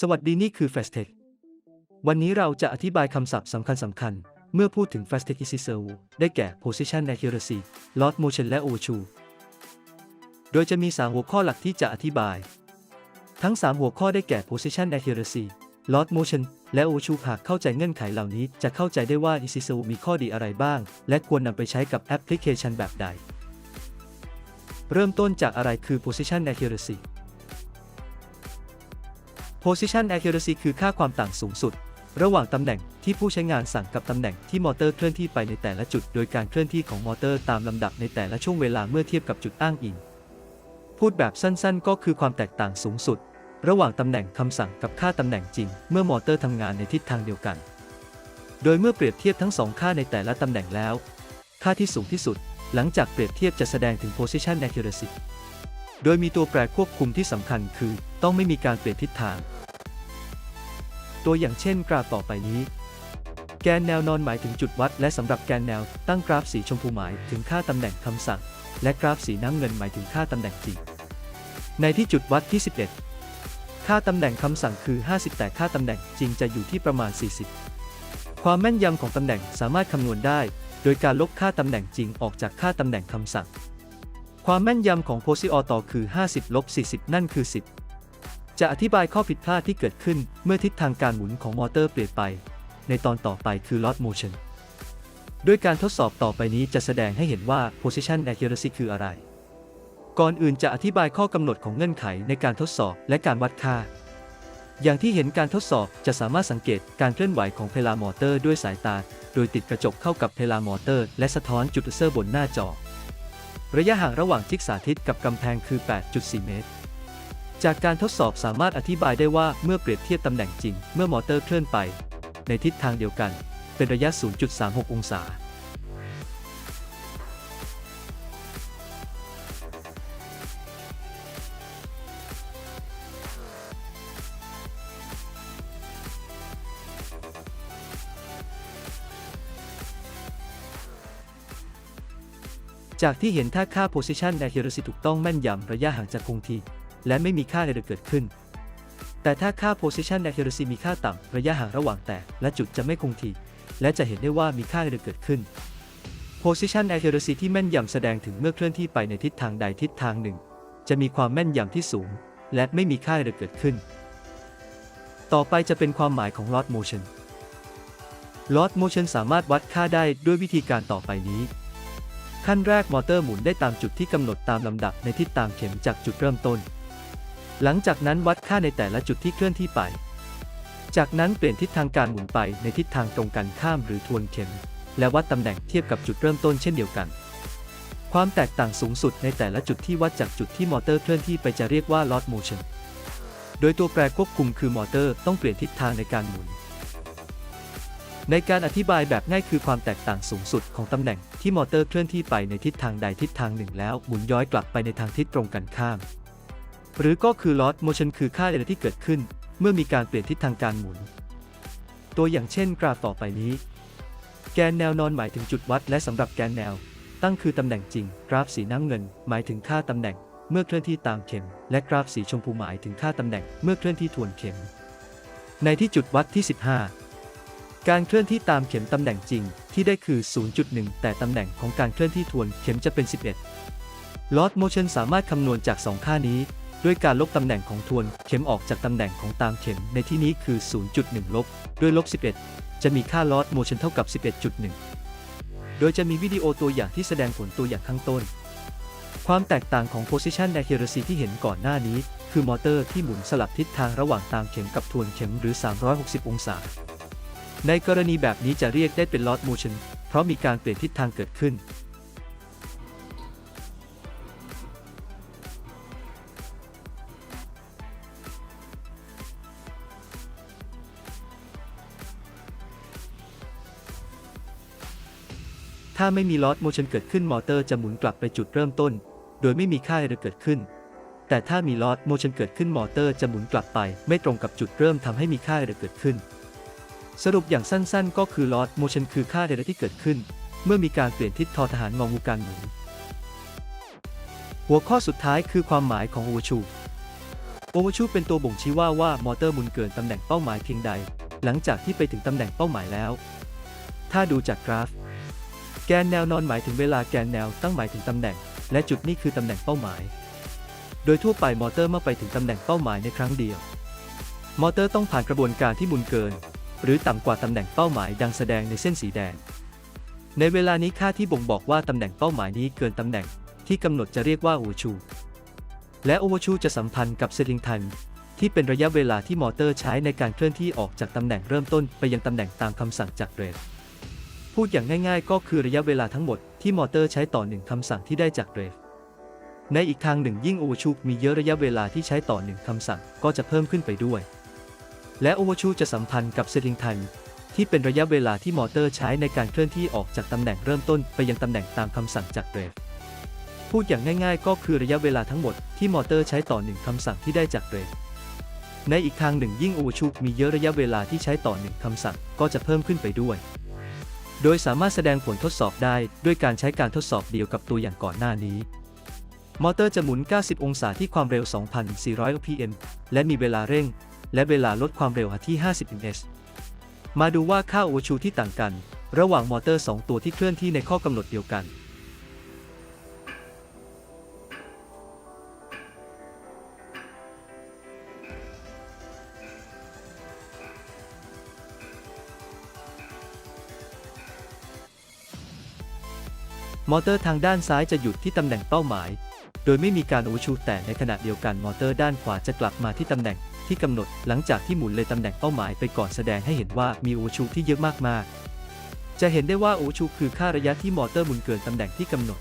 สวัสดีนี่คือ Fastech วันนี้เราจะอธิบายคำศัพท์สำคัญสำคัญ เมื่อพูดถึง Fastech e a s y Servo ได้แก่ Position Accuracy Lot Motion และ Overshoot โดยจะมี 3 หัวข้อหลักที่จะอธิบาย ทั้ง 3 หัวข้อได้แก่ Position Accuracy Lot Motion และ Overshoot หากเข้าใจเงื่อนไขเหล่านี้ จะเข้าใจได้ว่า e a s y Servo มีข้อดีอะไรบ้าง และควรนำไปใช้กับแอปพลิเคชันแบบใด เริ่มต้นจากอะไรคือ Position Accuracy Position accuracy คือค่าความต่างสูงสุด ระหว่างตำแหน่งที่ผู้ใช้งานสั่งกับตำแหน่งที่มอเตอร์เคลื่อนที่ไปในแต่ละจุด โดยการเคลื่อนที่ของมอเตอร์ตามลำดับในแต่ละช่วงเวลาเมื่อเทียบกับจุดอ้างอิง พูดแบบสั้นๆ ก็คือความแตกต่างสูงสุด ระหว่างตำแหน่งคำสั่งกับค่าตำแหน่งจริง เมื่อมอเตอร์ทำงานในทิศทางเดียวกัน โดยเมื่อเปรียบเทียบทั้งสองค่าในแต่ละตำแหน่งแล้ว ค่าที่สูงที่สุด หลังจากเปรียบเทียบจะแสดงถึง position accuracy โดยมีตัวแปรควบคุมที่สำคัญคือ ต้องไม่มีการเปลี่ยนทิศทาง ตัวอย่างเช่นกราฟต่อไปนี้ แกนแนวนอนหมายถึงจุดวัด และสำหรับแกนแนวตั้งกราฟสีชมพูหมายถึงค่าตำแหน่งคำสั่ง และกราฟสีน้ำเงินหมายถึงค่าตำแหน่งจริงในที่จุดวัดที่ 11 ค่าตำแหน่งคำสั่งคือ 50 แต่ค่าตำแหน่งจริงจะอยู่ที่ประมาณ 40 ความแม่นยำของตำแหน่งสามารถคำนวณได้ โดยการลบค่าตำแหน่งจริงออกจากค่าตำแหน่งคำสั่ง ความแม่นยำของโพซิออตอคือ 50ลบ40 นั่นคือ 10 จะอธิบายข้อผิดพลาดที่เกิดขึ้นเมื่อทิศทางการหมุนของมอเตอร์เปลี่ยนไป ในตอนต่อไปคือ lot motion ด้วยการทดสอบต่อไปนี้จะแสดงให้เห็นว่า position accuracy คืออะไร ก่อนอื่นจะอธิบายข้อกำหนดของเงื่อนไขในการทดสอบและการวัดค่า อย่างที่เห็นการทดสอบจะสามารถสังเกตการเคลื่อนไหวของเพลามอเตอร์ด้วยสายตา โดยติดกระจกเข้ากับเพลามอเตอร์ และสะท้อนจุดเซอร์บนหน้าจอ ระยะห่างระหว่างจิกสาธิตกับกำแพงคือ 8.4 เมตร จากการทดสอบสามารถอธิบายได้ว่าเมื่อเปรียบเทียบตำแหน่งจริง เมื่อมอเตอร์เคลื่อนไป ในทิศทางเดียวกัน เป็นระยะ 0.36 องศา จากที่เห็นถ้าค่า position accuracy ถูกต้องแม่นยำระยะห่างจะคงที่ และไม่มีค่าใดๆเกิดขึ้น แต่ถ้าค่า position accuracy มีค่าต่ำระยะห่างระหว่างแตกและจุดจะไม่คงที่และจะเห็นได้ว่ามีค่าใดๆเกิดขึ้น position accuracy ที่แม่นยำแสดงถึงเมื่อเคลื่อนที่ไปในทิศทางใดทิศทางหนึ่ง จะมีความแม่นยำที่สูง และไม่มีค่าใดๆเกิดขึ้น ต่อไปจะเป็นความหมายของ lot motion lot motion สามารถวัดค่าได้ด้วยวิธีการต่อไปนี้ขั้นแรกมอเตอร์หมุนได้ตามจุดที่กำหนดตามลำดับในทิศทางเข็มจากจุดเริ่มต้น หลังจากนั้นวัดค่าในแต่ละจุดที่เคลื่อนที่ไป จากนั้นเปลี่ยนทิศทางการหมุนไปในทิศทางตรงกันข้ามหรือทวนเข็ม และวัดตำแหน่งเทียบกับจุดเริ่มต้นเช่นเดียวกัน ความแตกต่างสูงสุดในแต่ละจุดที่วัดจากจุดที่มอเตอร์เคลื่อนที่ไปจะเรียกว่า lot motion โดยตัวแปรควบคุมคือมอเตอร์ต้องเปลี่ยนทิศทางในการหมุน ในการอธิบายแบบง่ายคือความแตกต่างสูงสุดของตำแหน่งที่มอเตอร์เคลื่อนที่ไปในทิศทางใดทิศทางหนึ่งแล้วหมุนย้อยกลับไปในทางทิศตรงกันข้าม หรือก็คือ lot motion คือค่าใดๆที่เกิดขึ้น เมื่อมีการเปลี่ยนทิศทางการหมุน ตัวอย่างเช่นกราฟต่อไปนี้ แกนแนวนอนหมายถึงจุดวัด และสำหรับแกนแนว ตั้งคือตำแหน่งจริง กราฟสีน้ำเงิน หมายถึงค่าตำแหน่ง เมื่อเคลื่อนที่ตามเข็ม และกราฟสีชมพูหมายถึงค่าตำแหน่ง เมื่อเคลื่อนที่ทวนเข็ม ในที่จุดวัดที่ 15 การเคลื่อนที่ตามเข็มตำแหน่งจริง ที่ได้คือ 0.1 แต่ตำแหน่งของการเคลื่อนที่ทวนเข็มจะเป็น 11 Lot motion สามารถคำนวณจาก 2 ค่านี้ ด้วยการลบตำแหน่งของทวนเข็มออกจากตำแหน่งของตามเข็มในที่นี้คือ 0.1 ลบ ด้วยลบ 11 จะมีค่า Lot motion เท่ากับ 11.1 โดยจะมีวิดีโอตัวอย่างที่แสดงผลตัวอย่างข้างต้น ความแตกต่างของ position accuracy ที่เห็นก่อนหน้านี้ คือมอเตอร์ที่หมุนสลับทิศทางระหว่างตามเข็มกับทวนเข็มหรือ 360 องศา ในกรณีแบบนี้จะเรียกได้เป็น lot motion เพราะมีการเปลี่ยนทิศทางเกิดขึ้น ถ้าไม่มี lot motion เกิดขึ้นมอเตอร์จะหมุนกลับไปจุดเริ่มต้น โดยไม่มีค่าใดๆเกิดขึ้น แต่ถ้ามี lot motion เกิดขึ้นมอเตอร์จะหมุนกลับไป ไม่ตรงกับจุดเริ่มทำให้มีค่าใดๆเกิดขึ้น สรุปอย่างสั้นๆ ก็คือ lot motion คือค่าใดๆที่เกิดขึ้น เมื่อมีการเปลี่ยนทิศทอทหารงองูการหมุนหัวข้อสุดท้ายคือความหมายของ overshoot โอเวอร์ชูเป็นตัวบ่งชี้ว่าว่ามอเตอร์หมุนเกินตำแหน่งเป้าหมายเพียงใด หลังจากที่ไปถึงตำแหน่งเป้าหมายแล้ว ถ้าดูจากกราฟ แกนแนวนอนหมายถึงเวลาแกนแนวตั้งหมายถึงตำแหน่ง และจุดนี้คือตำแหน่งเป้าหมาย โดยทั่วไปมอเตอร์เมื่อไปถึงตำแหน่งเป้าหมายในครั้งเดียว มอเตอร์ต้องผ่านกระบวนการที่มุนเกิน หรือต่ำกว่าตำแหน่งเป้าหมายดังแสดงในเส้นสีแดง ในเวลานี้ค่าที่บ่งบอกว่าตำแหน่งเป้าหมายนี้เกินตำแหน่งที่กำหนดจะเรียกว่าโอเวอร์ชูและโอเวอร์ชูจะสัมพันธ์กับเซตติ้งไทม์ที่เป็นระยะเวลาที่มอเตอร์ใช้ในการเคลื่อนที่ออกจากตำแหน่งเริ่มต้นไปยังตำแหน่งตามคำสั่งจากเรท พูดอย่างง่ายๆ ก็คือระยะเวลาทั้งหมดที่มอเตอร์ใช้ต่อหนึ่งคำสั่งที่ได้จากเรทในอีกทางหนึ่งยิ่งโอเวอร์ชูมีเยอะระยะเวลาที่ใช้ต่อหนึ่งคำสั่งก็จะเพิ่มขึ้นไปด้วย และโอเวอร์ชูจะสัมพันธ์กับเซตติ้งไทม์ที่เป็นระยะเวลาที่มอเตอร์ใช้ในการเคลื่อนที่ออกจากตำแหน่งเริ่มต้นไปยังตำแหน่งตามคำสั่งจากเรทพูดอย่างง่ายๆ ก็คือระยะเวลาทั้งหมดที่มอเตอร์ใช้ต่อหนึ่งคำสั่งที่ได้จากเรทในอีกทางหนึ่งยิ่งโอเวอร์ชูมีเยอะระยะเวลาที่ใช้ต่อหนึ่งคำสั่งก็จะเพิ่มขึ้นไปด้วย โดยสามารถแสดงผลทดสอบได้ด้วยการใช้การทดสอบเดียวกับตัวอย่างก่อนหน้านี้ มอเตอร์จะหมุน 90 องศาที่ความเร็ว 2,400 rpm และมีเวลาเร่ง และเวลาลดความเร็วที่ 50 ms มาดูว่าค่าโอชูที่ต่างกัน ระหว่างมอเตอร์ 2 ตัวที่เคลื่อนที่ในข้อกำหนดเดียวกัน มอเตอร์ทางด้านซ้ายจะหยุดที่ตำแหน่งเป้าหมาย โดยไม่มีการโอชูแต่ในขณะเดียวกันมอเตอร์ด้านขวาจะกลับมาที่ตำแหน่งที่กำหนดหลังจากที่หมุนเลยตำแหน่งเป้าหมายไปก่อนแสดงให้เห็นว่ามีโอชูที่เยอะมากๆ จะเห็นได้ว่าโอชูคือค่าระยะที่มอเตอร์หมุนเกินตำแหน่งที่กำหนด